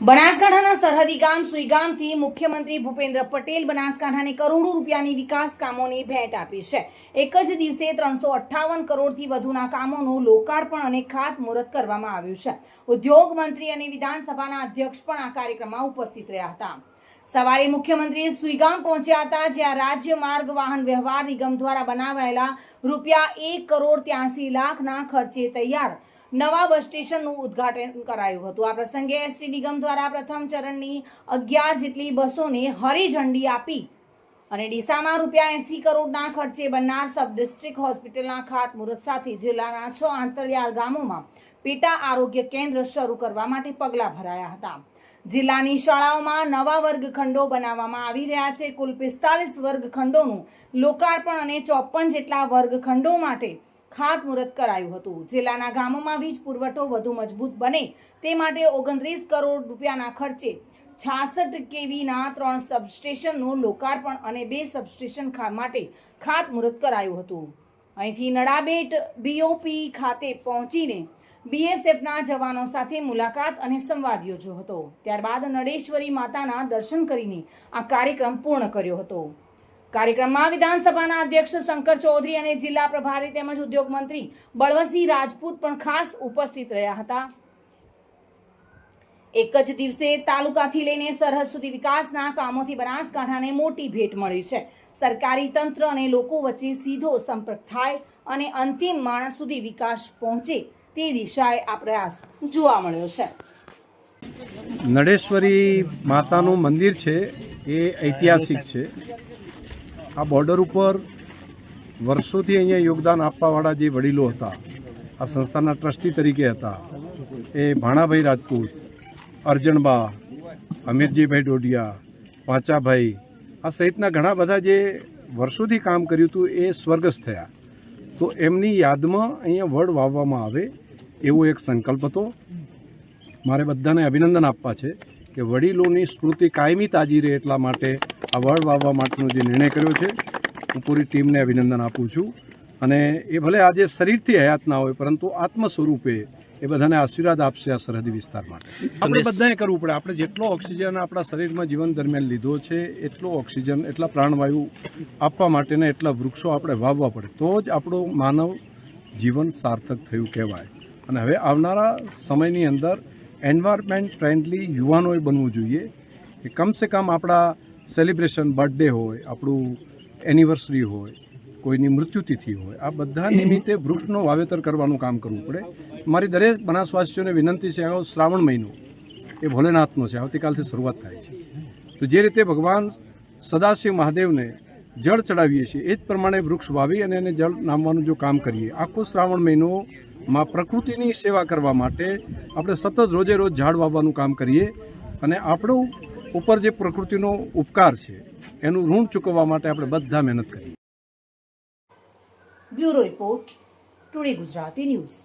બનાસકાંઠાના સરહદી ગામ સુઈગામથી મુખ્યમંત્રી ભૂપેન્દ્ર પટેલ બનાસકાંઠાને કરોડો રૂપિયાની વિકાસ કામોની ભેટ આપી છે. એક જ દિવસે ત્રણસો અઠ્ઠાવન કરોડથી વધુના કામોનું લોકાર્પણ અને ખાતમુહૂર્ત કરવામાં આવ્યું છે. ઉદ્યોગ મંત્રી અને વિધાનસભાના અધ્યક્ષ પણ આ કાર્યક્રમમાં ઉપસ્થિત રહ્યા હતા. સવારે મુખ્યમંત્રી સુઈગામ પહોંચ્યા હતા, જ્યાં રાજ્ય માર્ગ વાહન વ્યવહાર નિગમ દ્વારા બનાવાયેલા રૂપિયા એક કરોડ ત્યાસી લાખના ખર્ચે તૈયાર નવા બસ સ્ટેશનનું ઉદ્ઘાટન કરાયું હતું. આ પ્રસંગે એસટી નિગમ દ્વારા પ્રથમ ચરણની અગિયાર જેટલી બસોને હરી ઝંડી આપી અને ડીસામાં રૂપિયા એસી કરોડના ખર્ચે બનનાર સબ ડિસ્ટ્રિક્ટ હોસ્પિટલના ખાતમુહૂર્ત સાથે જિલ્લાના છ આંતરિયાળ ગામોમાં પેટા આરોગ્ય કેન્દ્ર શરૂ કરવા માટે પગલાં ભરાયા હતા. જિલ્લાની શાળાઓમાં નવા વર્ગખંડો બનાવવામાં આવી રહ્યા છે. કુલ પિસ્તાલીસ વર્ગખંડોનું લોકાર્પણ અને ચોપન જેટલા વર્ગખંડો માટે ખાતમુહૂર્ત કરાયું હતું. જિલ્લાના ગામોમાં વીજ પુરવઠો વધુ મજબૂત બને તે માટે ઓગણત્રીસ કરોડ રૂપિયાના ખર્ચે છાસઠ કેવીના ત્રણ સબસ્ટેશનનું લોકાર્પણ અને બે સબસ્ટેશન માટે ખાતમુહૂર્ત કરાયું હતું. અહીંથી નડાબેટ બીઓપી ખાતે પહોંચીને બીએસએફના જવાનો સાથે મુલાકાત અને સંવાદ યોજ્યો હતો. ત્યારબાદ નડેશ્વરી માતાના દર્શન કરીને આ કાર્યક્રમ પૂર્ણ કર્યો હતો. કાર્યક્રમમાં વિધાનસભાના અધ્યક્ષ શંકર ચૌધરી અને જિલ્લા પ્રભારી તેમજ ઉદ્યોગ મંત્રી બળવંતસિંહ રાજપૂત પણ ખાસ ઉપસ્થિત રહ્યા હતા. એક જ દિવસે તાલુકાથી લઈને સરહદ સુધી વિકાસના કામોથી બનાસકાંઠાને મોટી ભેટ મળી છે. સરકારી તંત્ર અને લોકો વચ્ચે સીધો સંપર્ક થાય અને અંતિમ માણસ સુધી વિકાસ પહોંચે તે દિશાએ આ પ્રયાસ જોવા મળ્યો છે. નડેશ્વરી માતાનું મંદિર છે, એ ઐતિહાસિક છે. આ બોર્ડર ઉપર વર્ષોથી અહીંયા યોગદાન આપવાવાળા જે વડીલો હતા, આ સંસ્થાના ટ્રસ્ટી તરીકે હતા, એ ભાણાભાઈ રાજપૂત, અર્જણબા, અમીરજીભાઈ ડોડિયા પાંચાભાઈ, આ સહિતના ઘણા બધા જે વર્ષોથી કામ કર્યું હતું એ સ્વર્ગસ્થ થયા. તો એમની યાદમાં અહીંયા વડ વાવવામાં આવે એવો એક સંકલ્પ હતો. મારે બધાને અભિનંદન આપવા છે કે વડીલોની સ્મૃતિ કાયમી તાજી રહે એટલા માટે આ વડ વાવવા માટેનો જે નિર્ણય કર્યો છે હું પૂરી ટીમને અભિનંદન આપું છું. અને એ ભલે આજે શરીરથી હયાત ના હોય પરંતુ આત્મ સ્વરૂપે એ બધાને આશીર્વાદ આપશે આ સરહદી વિસ્તાર માટે. આપણે બધાએ કરવું પડે. આપણે જેટલો ઓક્સિજન આપણા શરીરમાં જીવન દરમિયાન લીધો છે એટલો ઓક્સિજન એટલા પ્રાણવાયુ આપવા માટેના એટલા વૃક્ષો આપણે વાવવા પડે. તો જ આપણું માનવ જીવન સાર્થક થયું કહેવાય. અને હવે આવનારા સમયની અંદર એન્વાયરમેન્ટ ફ્રેન્ડલી યુવાનોએ બનવું જોઈએ. કે કમસે કમ આપણા સેલિબ્રેશન, બર્થડે હોય, આપણું એનિવર્સરી હોય, કોઈની મૃત્યુતિથિ હોય, આ બધા નિમિત્તે વૃક્ષનું વાવેતર કરવાનું કામ કરવું પડે. મારી દરેક બનાસવાસીઓને વિનંતી છે, આવો શ્રાવણ મહિનો, એ ભોલેનાથનો છે, આવતીકાલથી શરૂઆત થાય છે. તો જે રીતે ભગવાન સદાશિવ મહાદેવને જળ ચડાવીએ છીએ, એ જ પ્રમાણે વૃક્ષ વાવી અને એને જળ નામવાનું જો કામ કરીએ, આખો શ્રાવણ મહિનો માં પ્રકૃતિની સેવા કરવા માટે આપણે સતત રોજે રોજ ઝાડ વાવવાનું કામ કરીએ અને આપણું ઉપર જે પ્રકૃતિનો ઉપકાર છે, એનું ઋણ ચૂકવવા માટે આપણે બધા મહેનત કરીએ. Bureau report, today Gujarati news.